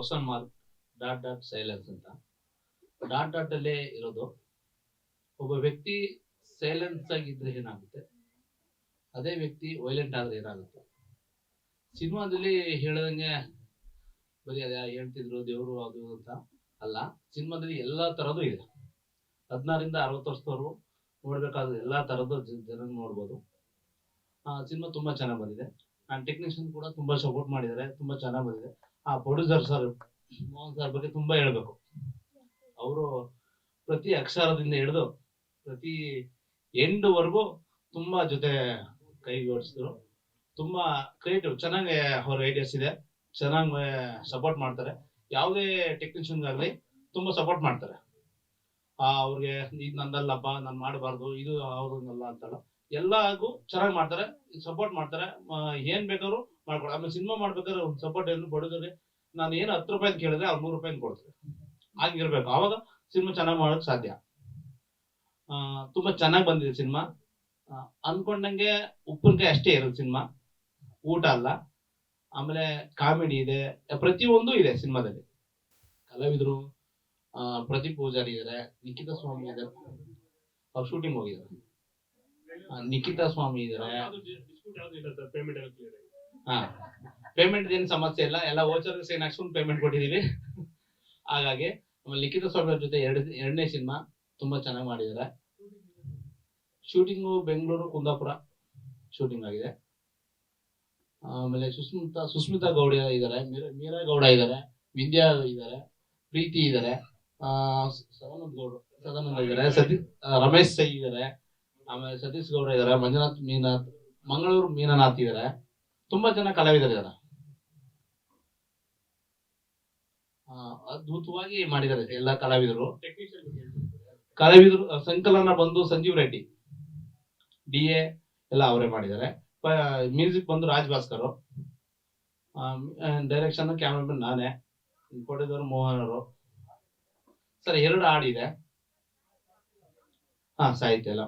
Question mark, dot dot silence ಅಂತ. Dot dot ಅಲ್ಲೇ ಇರೋದು. ಒಬ್ಬ ವ್ಯಕ್ತಿ ಸೈಲೆನ್ಸ್ ಆಗಿದ್ರೆ ಏನಾಗುತ್ತೆ? ಅದೇ ವ್ಯಕ್ತಿ ವೈಲೆಂಟ್ ಆದ್ರೆ ಏನಾಗುತ್ತೆ? ಸಿನಿಮಾದಲ್ಲಿ ಹೇಳದಂಗೆ ಬರೀ ಅದ ಹೇಳ್ತಿದ್ರು, ದೇವರು ಅದು ಅಂತ ಅಲ್ಲ. ಸಿನಿಮಾದಲ್ಲಿ ಎಲ್ಲಾ ತರದ್ದು ಇದೆ. ಹದಿನಾರಿಂದ ಅರವತ್ತು ವರ್ಷದವರು ನೋಡ್ಬೇಕಾದ್ರೆ ಎಲ್ಲಾ ತರದ್ದು ಜನ ನೋಡ್ಬೋದು. ಸಿನಿಮಾ ತುಂಬಾ ಚೆನ್ನಾಗಿ ಬಂದಿದೆ. ನಾನು ಟೆಕ್ನಿಷಿಯನ್ ಕೂಡ ತುಂಬಾ ಸಪೋರ್ಟ್ ಮಾಡಿದ್ದಾರೆ. ತುಂಬಾ ಚೆನ್ನಾಗಿ ಬಂದಿದೆ. ಆ ಪ್ರೊಡ್ಯೂಸರ್ ಸರ್, ಮೋಹನ್ ಸರ್ ಬಗ್ಗೆ ತುಂಬಾ ಹೇಳ್ಬೇಕು. ಅವರು ಪ್ರತಿ ಅಕ್ಷರದಿಂದ ಹಿಡಿದು ಪ್ರತಿ ಎಂಡ್ ವರ್ಗು ತುಂಬಾ ಜೊತೆ ಕೈ ಜೋಡಿಸಿದ್ರು ತುಂಬಾ ಕ್ರಿಯೇಟಿವ್, ಚೆನ್ನಾಗಿ ಅವ್ರ ಐಡಿಯಾಸ್ ಇದೆ. ಚೆನ್ನಾಗಿ ಸಪೋರ್ಟ್ ಮಾಡ್ತಾರೆ. ಯಾವುದೇ ಟೆಕ್ನಿಷಿಯನ್ ಆಗಲಿ ತುಂಬಾ ಸಪೋರ್ಟ್ ಮಾಡ್ತಾರೆ. ಆ ಅವ್ರಿಗೆ, ಇದು ನಂದಲ್ಲಪ್ಪ, ನಾನು ಮಾಡಬಾರ್ದು, ಇದು ಅವ್ರನ್ನಲ್ಲ ಅಂತಲ್ಲ ಎಲ್ಲಾಗೂ ಚೆನ್ನಾಗಿ ಮಾಡ್ತಾರೆ, ಸಪೋರ್ಟ್ ಮಾಡ್ತಾರೆ. ಏನ್ ಬೇಕಾದ್ರು ಮಾಡ್ಕೊಡ. ಆಮೇಲೆ ಸಿನಿಮಾ ಮಾಡ್ಬೇಕಾದ್ರೆ ಒಂದು ಸಪೋರ್ಟ್ ಏನು ಬಡೋದ್ರೆ ನಾನು ಏನು ಹತ್ತು ರೂಪಾಯಿ ಕೇಳಿದ್ರೆ ಅವ್ರು ನೂರು ರೂಪಾಯಿ ಕೊಡ್ತಾರೆ. ಹಾಗಿರ್ಬೇಕು. ಆವಾಗ ಸಿನಿಮಾ ಚೆನ್ನಾಗಿ ಮಾಡೋಕ್ ಸಾಧ್ಯ. ತುಂಬಾ ಚೆನ್ನಾಗಿ ಬಂದಿದೆ ಸಿನಿಮಾ ಅನ್ಕೊಂಡಂಗೆ ಉಪ್ಪಿನಕಾಯಿ ಅಷ್ಟೇ ಇರೋದು ಸಿನಿಮಾ ಊಟ ಅಲ್ಲ. ಆಮೇಲೆ ಕಾಮಿಡಿ ಇದೆ. ಪ್ರತಿಯೊಂದು ಇದೆ ಸಿನಿಮಾದಲ್ಲಿ ಕಲಾವಿದರು ಪ್ರದೀಪ್ ಪೂಜಾರಿ ಇದ್ದಾರೆ ನಿಖಿತಾ ಸ್ವಾಮಿ ಇದಾರೆ. ಅವ್ರು ಶೂಟಿಂಗ್ ಹೋಗಿದ್ದಾರೆ. ನಿಖಿತ ಸ್ವಾಮಿ ಇದಾರೆ. ಪೇಮೆಂಟ್ ಏನು ಸಮಸ್ಯೆ ಇಲ್ಲ. ಎಲ್ಲ ಓಚರ್ ಸೈನ್ ಹಾಕ್ಸ್ಕೊಂಡು ಪೇಮೆಂಟ್ ಕೊಟ್ಟಿದೀವಿ. ಹಾಗಾಗಿ ಆಮೇಲೆ ಲಿಖಿತ ಸ್ವಾಮಿ ಜೊತೆ ಎರಡು ಎರಡನೇ ಸಿನಿಮಾ ತುಂಬಾ ಚೆನ್ನಾಗಿ ಮಾಡಿದ್ದಾರೆ. ಶೂಟಿಂಗು ಬೆಂಗಳೂರು, ಕುಂದಾಪುರ ಶೂಟಿಂಗ್ ಆಗಿದೆ. ಆಮೇಲೆ ಸುಸ್ಮಿತಾ ಸುಸ್ಮಿತಾ ಗೌಡ ಇದ್ದಾರೆ. ಮೀರಾ ಗೌಡ ಇದ್ದಾರೆ. ವಿದ್ಯಾ ಇದ್ದಾರೆ. ಪ್ರೀತಿ ಇದ್ದಾರೆ. ಸದಾನಂದ ಗೌಡ, ಸದಾನಂದ ಇದ್ದಾರೆ. ಸತೀಶ್ ರಮೇಶ್ ಸೈ ಇದ್ದಾರೆ. ಆಮೇಲೆ ಸತೀಶ್ ಗೌಡ ಇದ್ದಾರೆ. ಮಂಜುನಾಥ್ ಮೀನಾಥ್, ಮಂಗಳೂರು ಮೀನನಾಥ್ ಇದ್ದಾರೆ. ತುಂಬಾ ಜನ ಕಲಾವಿದರು ಇದ್ದಾರೆ ಆ, ಅದ್ಭುತವಾಗಿ ಮಾಡಿದ್ದಾರೆ ಎಲ್ಲ ಕಲಾವಿದರು. ಕಲಾವಿದರು ಸಂಕಲನ ಬಂದು ಸಂಜೀವ್ ರೆಡ್ಡಿ ಡಿ ಎ ಎಲ್ಲ ಅವರೇ ಮಾಡಿದ್ದಾರೆ. ಮ್ಯೂಸಿಕ್ ಬಂದು ರಾಜ್ ಭಾಸ್ಕರ್ ಡೈರೆಕ್ಷನ್ ಕ್ಯಾಮ್ರಾಮನ್ ನಾನೇ ಕೊಡಿದವರು ಮೋಹನ್ ಅವರು ಸರ್ ಎರಡು ಹಾಡಿದೆ ಹಾ ಸಾಹಿತ್ಯ ಎಲ್ಲ.